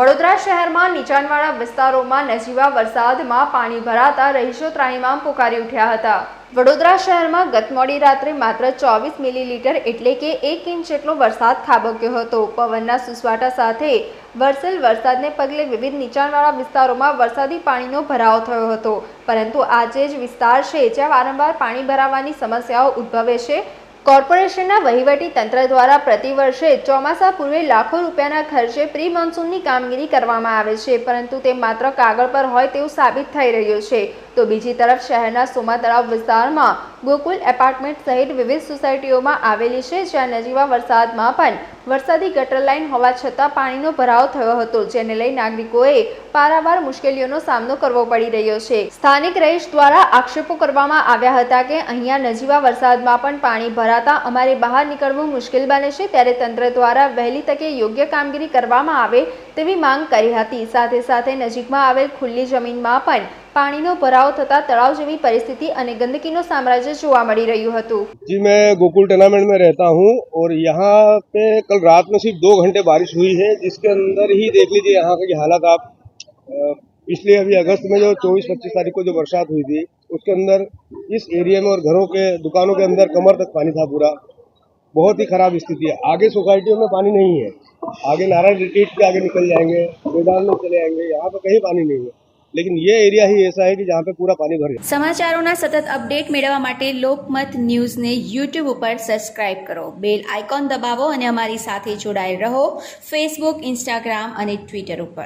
વડોદરા શહેરમાં નીચાણવાળા વિસ્તારોમાં નજીવા વરસાદમાં પાણી ભરાતા રહીશો ત્રાણીમામ પોકારી ઉઠ્યા હતા. વડોદરા શહેરમાં ગત મોડી રાત્રે માત્ર ચોવીસ મિલીલીટર એટલે કે એક ઇંચ જેટલો વરસાદ ખાબક્યો હતો. પવનના સુસવાટા સાથે વરસેલ વરસાદને પગલે વિવિધ નીચાણવાળા વિસ્તારોમાં વરસાદી પાણીનો ભરાવો થયો હતો. પરંતુ આજે જ વિસ્તાર છે જ્યાં વારંવાર પાણી ભરાવાની સમસ્યાઓ ઉદ્ભવે છે. કોર્પોરેશનના વહીવટી તંત્ર દ્વારા પ્રતિવર્ષે ચોમાસા પૂર્વે લાખો રૂપિયાના ખર્ચે પ્રી મોન્સૂનની કામગીરી કરવામાં આવે છે, પરંતુ તે માત્ર કાગળ પર હોય તેવું સાબિત થઈ રહ્યું છે. તો બીજી તરફ શહેરના સોમા તળાવ વિસ્તારમાં ગોકુલ એપાર્ટમેન્ટ સહિત વિવિધ સોસાયટીઓમાં આવેલી છે, જ્યાં નજીવા વરસાદમાં પણ વરસાદી ગટર લાઇન હોવા છતાં પાણીનો ભરાવ થયો હતો, જેને લઈ નાગરિકોએ પારાવાર મુશ્કેલીઓનો સામનો કરવો પડી રહ્યો છે. સ્થાનિક રહીશ દ્વારા આક્ષેપો કરવામાં આવ્યા હતા કે અહીંયા નજીવા વરસાદમાં પણ પાણી ભરાતા અમારે બહાર નીકળવું મુશ્કેલ બને છે, ત્યારે તંત્ર દ્વારા વહેલી તકે યોગ્ય કામગીરી કરવામાં આવે તેવી માંગ કરી હતી. સાથે સાથે નજીકમાં આવેલ ખુલ્લી જમીનમાં પણ પાણીનો ભરાવ થતાં તળાવ જેવી પરિસ્થિતિ અને ગંદકીનું સામ્રાજ્ય જોવા મળી રહ્યું હતું जी मैं गोकुल टूर्नामेंट में रहता हूँ और यहाँ पे कल रात में सिर्फ दो घंटे बारिश हुई है जिसके अंदर ही देख लीजिए यहाँ की हालत आप अ, पिछले अभी अगस्त में जो 24 25 तारीख को जो बरसात हुई थी उसके अंदर इस एरिया में और घरों के दुकानों के अंदर कमर तक पानी था पूरा बहुत ही खराब स्थिति है आगे सोसाइटियों में पानी नहीं है आगे नारायण रिट्रीट के आगे निकल जाएंगे मैदान में चले जाएंगे यहाँ पे कहीं पानी नहीं है लेकिन ये एरिया ही ऐसा है कि जहाँ पे पूरा पानी भर गया સમાચારોના સતત અપડેટ મેળવવા માટે લોકમત ન્યૂઝને યુટ્યુબ ઉપર સબસ્ક્રાઇબ કરો બેલ આઇકોન દબાવો અને અમારી સાથે જોડાયેલ રહો ફેસબુક ઇન્સ્ટાગ્રામ અને ટ્વિટર ઉપર